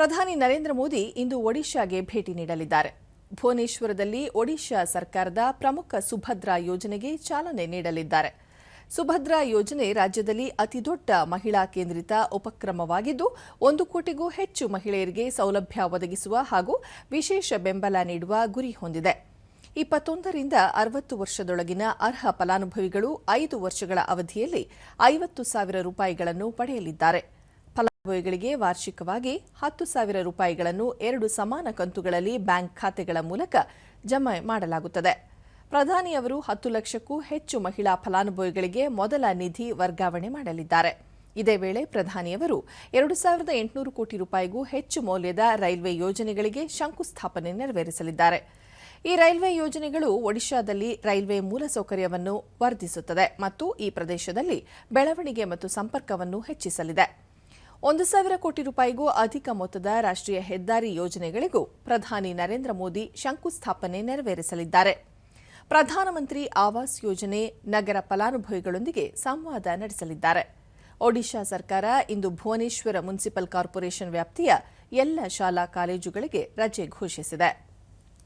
ಪ್ರಧಾನಿ ನರೇಂದ್ರ ಮೋದಿ ಇಂದು ಒಡಿಶಾಗೆ ಭೇಟಿ ನೀಡಲಿದ್ದಾರೆ. ಭುವನೇಶ್ವರದಲ್ಲಿ ಒಡಿಶಾ ಸರ್ಕಾರದ ಪ್ರಮುಖ ಸುಭದ್ರಾ ಯೋಜನೆಗೆ ಚಾಲನೆ ನೀಡಲಿದ್ದಾರೆ. ಸುಭದ್ರಾ ಯೋಜನೆ ರಾಜ್ಯದಲ್ಲಿ ಅತಿದೊಡ್ಡ ಮಹಿಳಾ ಕೇಂದ್ರಿತ ಉಪಕ್ರಮವಾಗಿದ್ದು, ಒಂದು ಕೋಟಿಗೂ ಹೆಚ್ಚು ಮಹಿಳೆಯರಿಗೆ ಸೌಲಭ್ಯ ಒದಗಿಸುವ ಹಾಗೂ ವಿಶೇಷ ಬೆಂಬಲ ನೀಡುವ ಗುರಿ ಹೊಂದಿದೆ. ಇಪ್ಪತ್ತೊಂದರಿಂದ ಅರವತ್ತು ವರ್ಷದೊಳಗಿನ ಅರ್ಹ ಫಲಾನುಭವಿಗಳು ಐದು ವರ್ಷಗಳ ಅವಧಿಯಲ್ಲಿ ಐವತ್ತು ಸಾವಿರ ರೂಪಾಯಿಗಳನ್ನು ಪಡೆಯಲಿದ್ದಾರೆ. ಫಲಾನುಭವಿಗಳಿಗೆ ವಾರ್ಷಿಕವಾಗಿ ಹತ್ತು ಸಾವಿರ ರೂಪಾಯಿಗಳನ್ನು ಎರಡು ಸಮಾನ ಕಂತುಗಳಲ್ಲಿ ಬ್ಯಾಂಕ್ ಖಾತೆಗಳ ಮೂಲಕ ಜಮೆ ಮಾಡಲಾಗುತ್ತದೆ. ಪ್ರಧಾನಿಯವರು ಹತ್ತು ಲಕ್ಷಕ್ಕೂ ಹೆಚ್ಚು ಮಹಿಳಾ ಫಲಾನುಭವಿಗಳಿಗೆ ಮೊದಲ ನಿಧಿ ವರ್ಗಾವಣೆ ಮಾಡಲಿದ್ದಾರೆ. ಇದೇ ವೇಳೆ ಪ್ರಧಾನಿಯವರು ಎರಡು ಸಾವಿರದ ಎಂಟುನೂರು ಕೋಟಿ ರೂಪಾಯಿಗೂ ಹೆಚ್ಚು ಮೌಲ್ಯದ ರೈಲ್ವೆ ಯೋಜನೆಗಳಿಗೆ ಶಂಕುಸ್ಥಾಪನೆ ನೆರವೇರಿಸಲಿದ್ದಾರೆ. ಈ ರೈಲ್ವೆ ಯೋಜನೆಗಳು ಒಡಿಶಾದಲ್ಲಿ ರೈಲ್ವೆ ಮೂಲಸೌಕರ್ಯವನ್ನು ವರ್ಧಿಸುತ್ತದೆ ಮತ್ತು ಈ ಪ್ರದೇಶದಲ್ಲಿ ಬೆಳವಣಿಗೆ ಮತ್ತು ಸಂಪರ್ಕವನ್ನು ಹೆಚ್ಚಿಸಲಿದೆ. ಒಂದು ಸಾವಿರ ಕೋಟಿ ರೂಪಾಯಿಗೂ ಅಧಿಕ ಮೊತ್ತದ ರಾಷ್ಟ್ರೀಯ ಹೆದ್ದಾರಿ ಯೋಜನೆಗಳಿಗೂ ಪ್ರಧಾನಿ ನರೇಂದ್ರ ಮೋದಿ ಶಂಕುಸ್ಥಾಪನೆ ನೆರವೇರಿಸಲಿದ್ದಾರೆ. ಪ್ರಧಾನಮಂತ್ರಿ ಆವಾಸ್ ಯೋಜನೆ ನಗರ ಫಲಾನುಭವಿಗಳೊಂದಿಗೆ ಸಂವಾದ ನಡೆಸಲಿದ್ದಾರೆ. ಒಡಿಶಾ ಸರ್ಕಾರ ಇಂದು ಭುವನೇಶ್ವರ ಮುನ್ಸಿಪಲ್ ಕಾರ್ಪೊರೇಷನ್ ವ್ಯಾಪ್ತಿಯ ಎಲ್ಲ ಶಾಲಾ ಕಾಲೇಜುಗಳಿಗೆ ರಜೆ ಘೋಷಿಸಿದೆ.